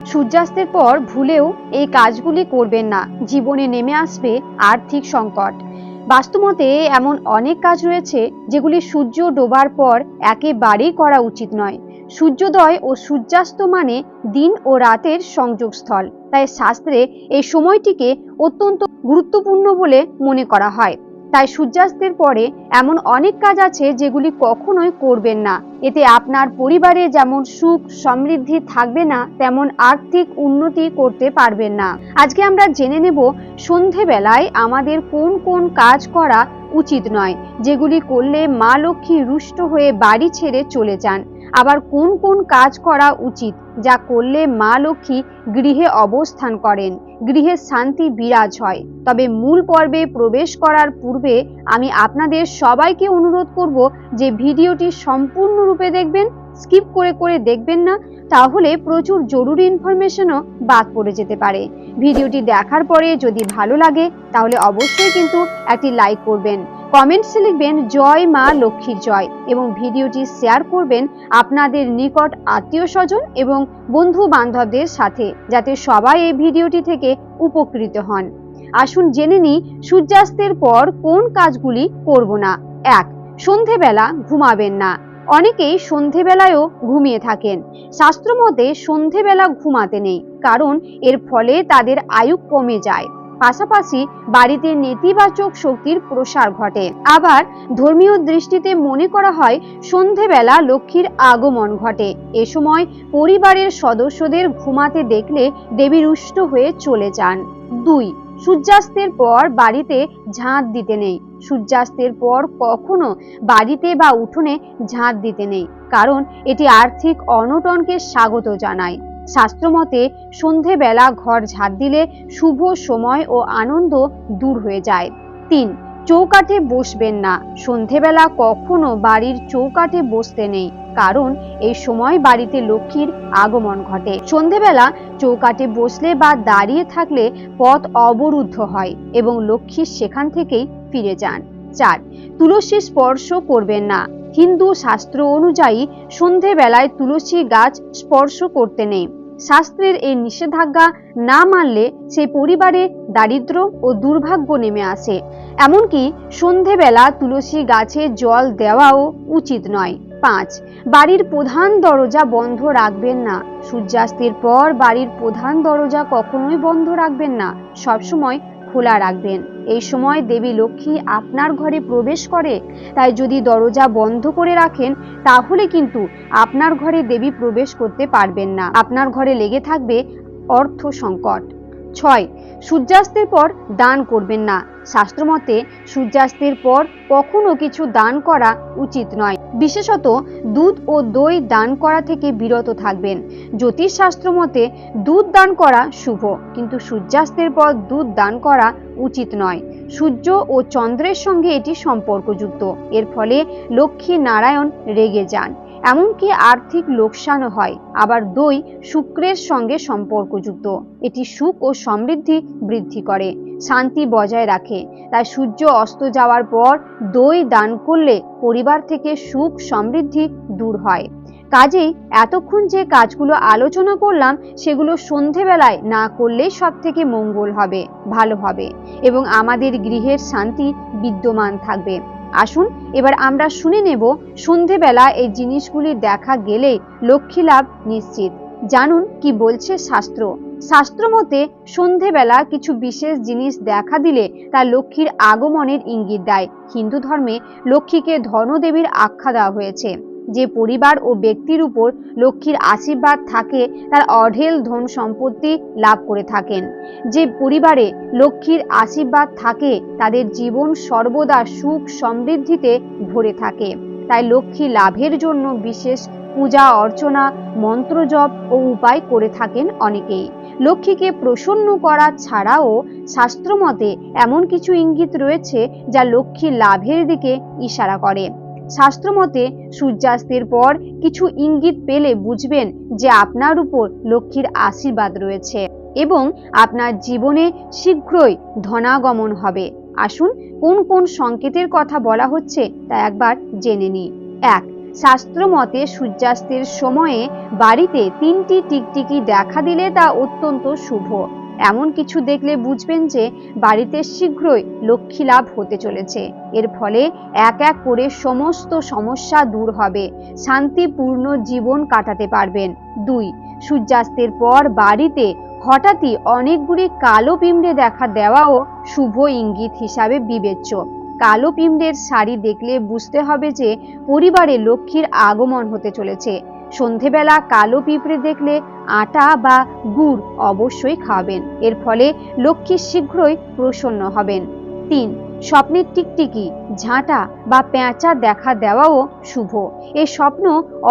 সূর্যাস্তের পর ভুলেও এই কাজগুলি করবেন না। জীবনে নেমে আসবে আর্থিক সংকট। বাস্তুমতে এমন অনেক কাজ রয়েছে যেগুলি সূর্য ডোবার পর একেবারেই করা উচিত নয়। সূর্যোদয় ও সূর্যাস্ত মানে দিন ও রাতের সংযোগস্থল। তাই শাস্ত্রে এই সময়টিকে অত্যন্ত গুরুত্বপূর্ণ বলে মনে করা হয়। তাই সূর্যাস্তের পরে এমন অনেক কাজ আছে যেগুলি কখনোই করবেন না। এতে আপনার পরিবারে যেমন সুখ সমৃদ্ধি থাকবে না, তেমন আর্থিক উন্নতি করতে পারবেন না। আজকে আমরা জেনে নেব সন্ধেবেলায় আমাদের কোন কোন কাজ করা উচিত নয়, যেগুলি করলে মা লক্ষ্মী রুষ্ট হয়ে বাড়ি ছেড়ে চলে যান। আবার কোন কোন কাজ করা উচিত যা করলে মা লক্ষ্মী গৃহে অবস্থান করেন, গৃহে শান্তি বিরাজ হয়। তবে মূল পর্বে প্রবেশ করার পূর্বে আমি আপনাদের সবাইকে অনুরোধ করব যে ভিডিওটি সম্পূর্ণরূপে দেখবেন, স্কিপ করে করে দেখবেন না, তাহলে প্রচুর জরুরি ইনফরমেশনও বাদ পড়ে যেতে পারে। ভিডিওটি দেখার পরে যদি ভালো লাগে, তাহলে অবশ্যই কিন্তু একটি লাইক করবেন। কমেন্টসে লিখবেন, জয় মা লক্ষ্মীর জয় এবং ভিডিওটি শেয়ার করবেন আপনাদের নিকট আত্মীয় স্বজন এবং বন্ধু বান্ধবদের সাথে, যাতে সবাই এই ভিডিওটি থেকে উপকৃত হন। আসুন জেনে নিই, সূর্যাস্তের পর কোন কাজগুলি করব না। এক, সন্ধেবেলা ঘুমাবেন না। অনেকেই সন্ধেবেলায়ও ঘুমিয়ে থাকেন। শাস্ত্রমতে সন্ধেবেলা ঘুমাতে নেই, কারণ এর ফলে তাদের আয়ু কমে যায়। পাশাপাশি বাড়িতে নেতিবাচক শক্তির প্রসার ঘটে। আবার ধর্মীয় দৃষ্টিতে মনে করা হয়, সন্ধেবেলা লক্ষ্মীর আগমন ঘটে। এ সময় পরিবারের সদস্যদের ঘুমাতে দেখলে দেবী রুষ্ট হয়ে চলে যান। দুই, সূর্যাস্তের পর বাড়িতে ঝাঁট দিতে নেই। সূর্যাস্তের পর কখনো বাড়িতে বা উঠোনে ঝাঁট দিতে নেই। কারণ এটি আর্থিক অনটনকে স্বাগত জানায়। শাস্ত্রমতে সন্ধেবেলা ঘর ঝাঁট দিলে শুভ সময় ও আনন্দ দূর হয়ে যায়। তিন, চৌকাঠে বসবেন না। সন্ধেবেলা কখনো বাড়ির চৌকাঠে বসতে নেই, কারণ এই সময় বাড়িতে লক্ষ্মীর আগমন ঘটে। সন্ধেবেলা চৌকাঠে বসলে বা দাঁড়িয়ে থাকলে পথ অবরুদ্ধ হয় এবং লক্ষ্মী সেখান থেকেই ফিরে যান। চার, তুলসী স্পর্শ করবেন না। হিন্দু শাস্ত্র অনুযায়ী সন্ধেবেলায় তুলসী গাছ স্পর্শ করতে নেই। শাস্ত্রের এই নিষেধাজ্ঞা না মানলে সেই পরিবারে দারিদ্র ও দুর্ভাগ্য নেমে আসে। এমনকি সন্ধেবেলা তুলসী গাছে জল দেওয়াও উচিত নয়। পাঁচ, বাড়ির প্রধান দরজা বন্ধ রাখবেন না। সূর্যাস্তের পর বাড়ির প্রধান দরজা কখনোই বন্ধ রাখবেন না। সবসময় খোলা রাখবেন। এই সময় দেবী লক্ষ্মী আপনার ঘরে প্রবেশ করে। তাই যদি দরজা বন্ধ করে রাখেন, তাহলে কিন্তু আপনার ঘরে দেবী প্রবেশ করতে পারবেন না। আপনার ঘরে লেগে থাকবে অর্থ সংকট ছয়, সূর্যাস্তের পর দান করবেন না। শাস্ত্রমতে, সূর্যাস্তের পর কখনো কিছু দান করা উচিত নয়। বিশেষত, দুধ ও দই দান করা থেকে বিরত থাকবেন। জ্যোতিষশাস্ত্র মতে দুধ দান করা শুভ, কিন্তু সূর্যাস্তের পর দুধ দান করা উচিত নয়। সূর্য ও চন্দ্রের সঙ্গে এটি সম্পর্কযুক্ত। এর ফলে লক্ষ্মী নারায়ণ রেগে যান। এমনকি আর্থিক লোকসানও হয়। আবার দই, শুক্রের সঙ্গে সম্পর্কযুক্ত। এটি সুখ ও সমৃদ্ধি বৃদ্ধি করে, শান্তি বজায় রাখে। তাই সূর্য অস্ত যাওয়ার পর দই দান করলে পরিবার থেকে সুখ সমৃদ্ধি দূর হয়। কাজেই এতক্ষণ যে কাজগুলো আলোচনা করলাম, সেগুলো সন্ধেবেলায় না করলেই সব থেকে মঙ্গল হবে, ভালো হবে এবং আমাদের গৃহের শান্তি বিদ্যমান থাকবে। আসুন, এবার আমরা শুনে নেব, সন্ধেবেলা এই জিনিসগুলি দেখা গেলে লক্ষ্মী লাভ নিশ্চিত। জানুন কি বলছে শাস্ত্র। শাস্ত্র মতে, সন্ধেবেলা কিছু বিশেষ জিনিস দেখা দিলে তা লক্ষ্মীর আগমনের ইঙ্গিত দেয়। হিন্দু ধর্মে লক্ষ্মীকে ধনদেবীর আখ্যা দেওয়া হয়েছে। যে পরিবার ও ব্যক্তির উপর লক্ষ্মীর আশীর্বাদ থাকে, তার অঢেল ধন সম্পত্তি লাভ করে থাকেন। যে পরিবারে লক্ষ্মীর আশীর্বাদ থাকে, তাদের জীবন সর্বদা সুখ সমৃদ্ধিতে ভরে থাকে। তাই লক্ষ্মী লাভের জন্য বিশেষ পূজা, অর্চনা মন্ত্রজপ ও উপায় করে থাকেন অনেকেই। লক্ষ্মীকে প্রসন্ন করা ছাড়াও শাস্ত্রমতে এমন কিছু ইঙ্গিত রয়েছে, যা লক্ষ্মী লাভের দিকে ইশারা করে। শাস্ত্রমতে সূর্যাস্তের পর কিছু ইঙ্গিত পেলে বুঝবেন যে আপনার উপর লক্ষ্মীর আশীর্বাদ রয়েছে এবং আপনার জীবনে শীঘ্রই ধনাগমন হবে। আসুন, কোন কোন সংকেতের কথা বলা হচ্ছে তা একবার জেনে নিই। এক, শাস্ত্র মতে সূর্যাস্তের সময়ে বাড়িতে তিনটি টিকটিকি দেখা দিলে তা অত্যন্ত শুভ। এমন কিছু দেখলে বুঝবেন যে বাড়িতে শীঘ্রই লক্ষ্মী লাভ হতে চলেছে। এর ফলে এক এক করে সমস্ত সমস্যা দূর হবে। শান্তিপূর্ণ জীবন কাটাতে পারবেন। দুই, সূর্যাস্তের পর বাড়িতে হঠাৎই অনেকগুলি কালো পিমড়ে দেখা দেওয়াও শুভ ইঙ্গিত হিসাবে বিবেচ্য। কালো পিমড়ের শাড়ি দেখলে বুঝতে হবে যে পরিবারে লক্ষ্মীর আগমন হতে চলেছে। সন্ধেবেলা কালো পিঁপড়ে দেখলে আটা বা গুড় অবশ্যই খাবেন। এর ফলে লক্ষ্মী শীঘ্রই প্রসন্ন হবেন। তিন, স্বপ্নের টিকটিকি, ঝাঁটা বা পেঁচা দেখা দেওয়াও শুভ। এ স্বপ্ন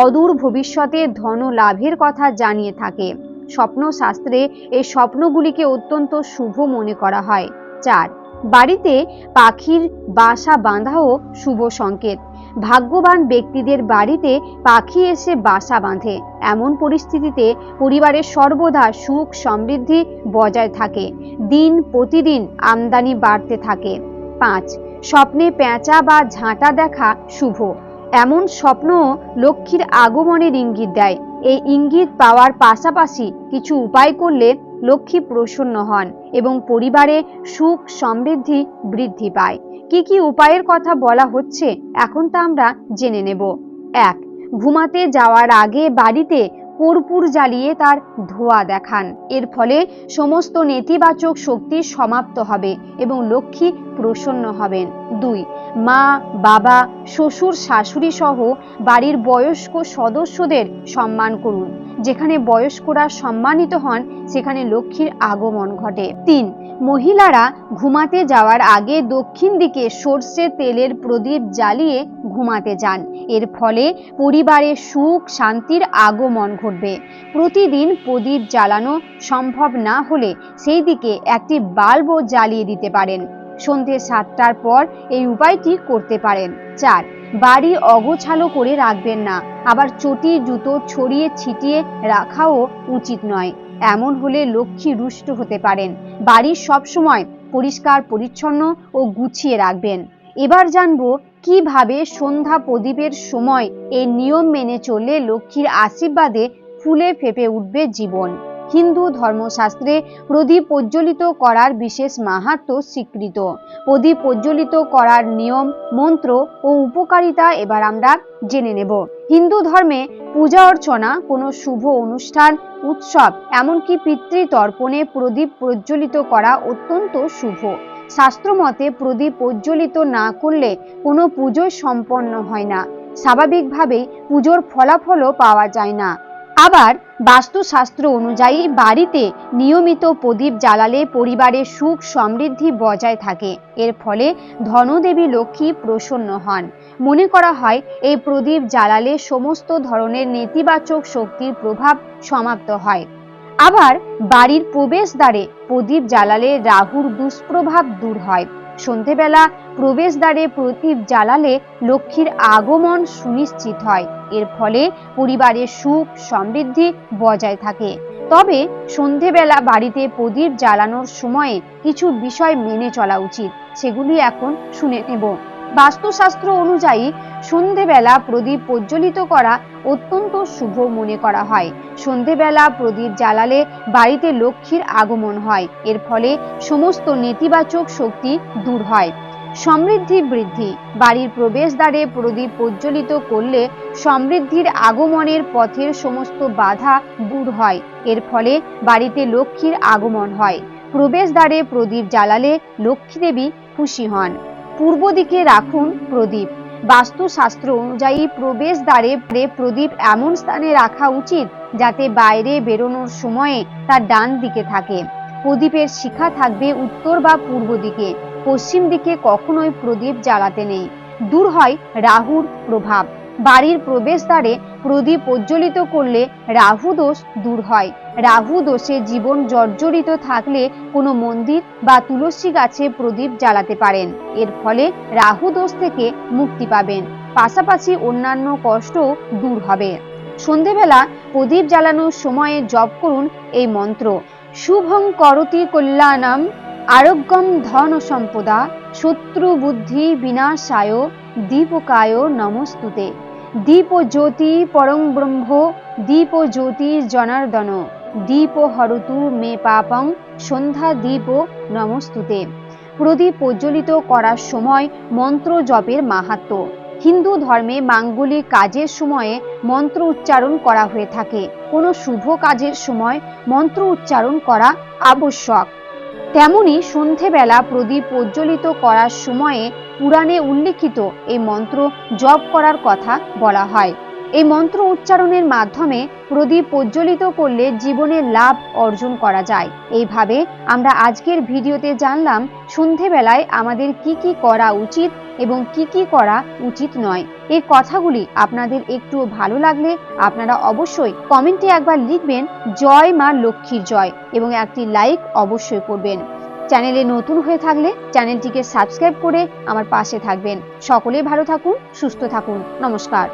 অদূর ভবিষ্যতে ধন লাভের কথা জানিয়ে থাকে। স্বপ্ন শাস্ত্রে এই স্বপ্নগুলিকে অত্যন্ত শুভ মনে করা হয়। চার, বাড়িতে পাখির বাসা বাঁধাও শুভ সংকেত। ভাগ্যবান ব্যক্তিদের বাড়িতে পাখি এসে বাসা বাঁধে। এমন পরিস্থিতিতে পরিবারের সর্বদা সুখ সমৃদ্ধি বজায় থাকে। দিন প্রতিদিন আমদানি বাড়তে থাকে। পাঁচ, স্বপ্নে পেঁচা বা ঝাঁটা দেখা শুভ। এমন স্বপ্ন লক্ষ্মীর আগমনের ইঙ্গিত দেয়। এই ইঙ্গিত পাওয়ার পাশাপাশি কিছু উপায় করলে লক্ষ্মী প্রসন্ন হন এবং পরিবারে সুখ সমৃদ্ধি বৃদ্ধি পায়। কি কি উপায়ের কথা বলা হচ্ছে এখন তা আমরা জেনে নেব। এক, ঘুমাতে যাওয়ার আগে বাড়িতে কর্পূর জ্বালিয়ে তার ধোয়া দেখান। এর ফলে সমস্ত নেতিবাচক শক্তি সমাপ্ত হবে এবং লক্ষ্মী প্রসন্ন হবেন। দুই, মা, বাবা, শ্বশুর, শাশুড়ি সহ বাড়ির বয়স্ক সদস্যদের সম্মান করুন। যেখানে বয়স্করা সম্মানিত হন, সেখানে লক্ষ্মীর আগমন ঘটে। তিন, মহিলারা ঘুমাতে যাওয়ার আগে দক্ষিণ দিকে সর্ষে তেলের প্রদীপ জ্বালিয়ে ঘুমাতে যান। এর ফলে পরিবারে সুখ, শান্তির আগমন ঘটবে। প্রতিদিন প্রদীপ জ্বালানো সম্ভব না হলে সেই দিকে একটি বাল্বও জ্বালিয়ে দিতে পারেন। সন্ধে সাতটার পর এই উপায়টি করতে পারেন। চার, বাড়ি অগোছালো করে রাখবেন না। আবার চটি, জুতো ছড়িয়ে ছিটিয়ে রাখাও উচিত নয়। এমন হলে লক্ষ্মী রুষ্ট হতে পারেন। বাড়ি সবসময় পরিষ্কার, পরিচ্ছন্ন ও গুছিয়ে রাখবেন। এবার জানব কীভাবে সন্ধ্যা প্রদীপের সময় এই নিয়ম মেনে চললে লক্ষ্মীর আশীর্বাদে ফুলে ফেপে উঠবে জীবন। হিন্দু ধর্মশাস্ত্রে প্রদীপ প্রজ্বলিত করার বিশেষ মাহাত্ম স্বীকৃত। প্রদীপ প্রজ্বলিত করার নিয়ম, মন্ত্র ও উপকারিতা এবার আমরা জেনে নেব। হিন্দু ধর্মে পূজা অর্চনা, কোনো শুভ অনুষ্ঠান, উৎসব, এমনকি পিতৃতর্পণে প্রদীপ প্রজ্বলিত করা অত্যন্ত শুভ। শাস্ত্রমতে প্রদীপ প্রজ্বলিত না করলে কোনো পুজো সম্পন্ন হয় না। স্বাভাবিকভাবেই পুজোর ফলাফলও পাওয়া যায় না। আবার বাস্তুশাস্ত্র অনুযায়ী বাড়িতে নিয়মিত প্রদীপ জ্বালালে পরিবারের সুখ সমৃদ্ধি বজায় থাকে। এর ফলে ধনদেবী লক্ষ্মী প্রসন্ন হন। মনে করা হয়, এই প্রদীপ জ্বালালে সমস্ত ধরনের নেতিবাচক শক্তির প্রভাব সমাপ্ত হয়। আবার বাড়ির প্রবেশদ্বারে প্রদীপ জ্বালালে রাহুর দুষ্প্রভাব দূর হয়। সন্ধেবেলা প্রবেশদ্বারে প্রদীপ জ্বালালে লক্ষ্মীর আগমন সুনিশ্চিত হয়। এর ফলে পরিবারের সুখ সমৃদ্ধি বজায় থাকে। তবে সন্ধেবেলা বাড়িতে প্রদীপ জ্বালানোর সময়ে কিছু বিষয় মেনে চলা উচিত, সেগুলি এখন শুনে নেব। বাস্তুশাস্ত্র অনুযায়ী সন্ধেবেলা প্রদীপ প্রজ্বলিত করা অত্যন্ত শুভ মনে করা হয়। সন্ধেবেলা প্রদীপ জ্বালালে বাড়িতে লক্ষ্মীর আগমন হয়। এর ফলে সমস্ত নেতিবাচক শক্তি দূর হয়। সমৃদ্ধি বৃদ্ধি। বাড়ির প্রবেশদ্বারে প্রদীপ প্রজ্বলিত করলে সমৃদ্ধির আগমনের পথের সমস্ত বাধা দূর হয়। এর ফলে বাড়িতে লক্ষ্মীর আগমন হয়। প্রবেশদ্বারে প্রদীপ জ্বালালে লক্ষ্মী দেবী খুশি হন। পূর্ব দিকে রাখুন প্রদীপ। বাস্তুশাস্ত্র অনুযায়ী প্রবেশ দ্বারে প্রদীপ এমন স্থানে রাখা উচিত যাতে বাইরে বেরোনোর সময়ে তার ডান দিকে থাকে। প্রদীপের শিখা থাকবে উত্তর বা পূর্ব দিকে। পশ্চিম দিকে কখনোই প্রদীপ জ্বালাতে নেই। দূর হয় রাহুর প্রভাব। বাড়ির প্রবেশদ্বারে প্রদীপ প্রজ্বলিত করলে রাহু দোষ দূর হয়। রাহু দোষে জীবন জর্জরিত থাকলে কোনো মন্দির বা তুলসী গাছে প্রদীপ জ্বালাতে পারেন। এর ফলে রাহু দোষ থেকে মুক্তি পাবেন। পাশাপাশি অন্যান্য কষ্টও দূর হবে। সন্ধেবেলা প্রদীপ জ্বালানোর সময়ে জপ করুন এই মন্ত্র। শুভং করতি কল্যাণম, আরোগ্যম ধন সম্পদা, শত্রু বুদ্ধি বিনাশায়, দীপকায় নমস্তুতে। দীপ জ্যোতি পরং ব্রহ্ম, দীপ জ্যোতি জনার্দন, দীপ হরতু মে পাপং, সন্ধ্যা দীপ নমস্তুতে। প্রদীপ প্রজ্বলিত করার সময় মন্ত্র জপের মাহাত্ম্য হিন্দু ধর্মে মাঙ্গলিক কাজের সময়ে মন্ত্র উচ্চারণ করা হয়ে থাকে। কোনো শুভ কাজের সময় মন্ত্র উচ্চারণ করা আবশ্যক। তেমনি সন্ধেবেলা প্রদীপ প্রজ্বলিত করার সময়ে পুরাণে উল্লিখিত এই মন্ত্র জপ করার কথা বলা হয়। এই মন্ত্র উচ্চারণের মাধ্যমে প্রদীপ প্রজ্বলিত করলে জীবনের লাভ অর্জন করা যায়। এইভাবে আমরা আজকের ভিডিওতে জানলাম সন্ধেবেলায় আমাদের কি কি করা উচিত এবং কি কি করা উচিত নয়। এই কথাগুলি আপনাদের একটু ভালো লাগলে আপনারা অবশ্যই কমেন্টে একবার লিখবেন, জয় মা লক্ষ্মীর জয় এবং একটি লাইক অবশ্যই করবেন। চ্যানেলে নতুন হয়ে থাকলে চ্যানেলটিকে সাবস্ক্রাইব করে আমার পাশে থাকবেন। সকলে ভালো থাকুন, সুস্থ থাকুন। নমস্কার।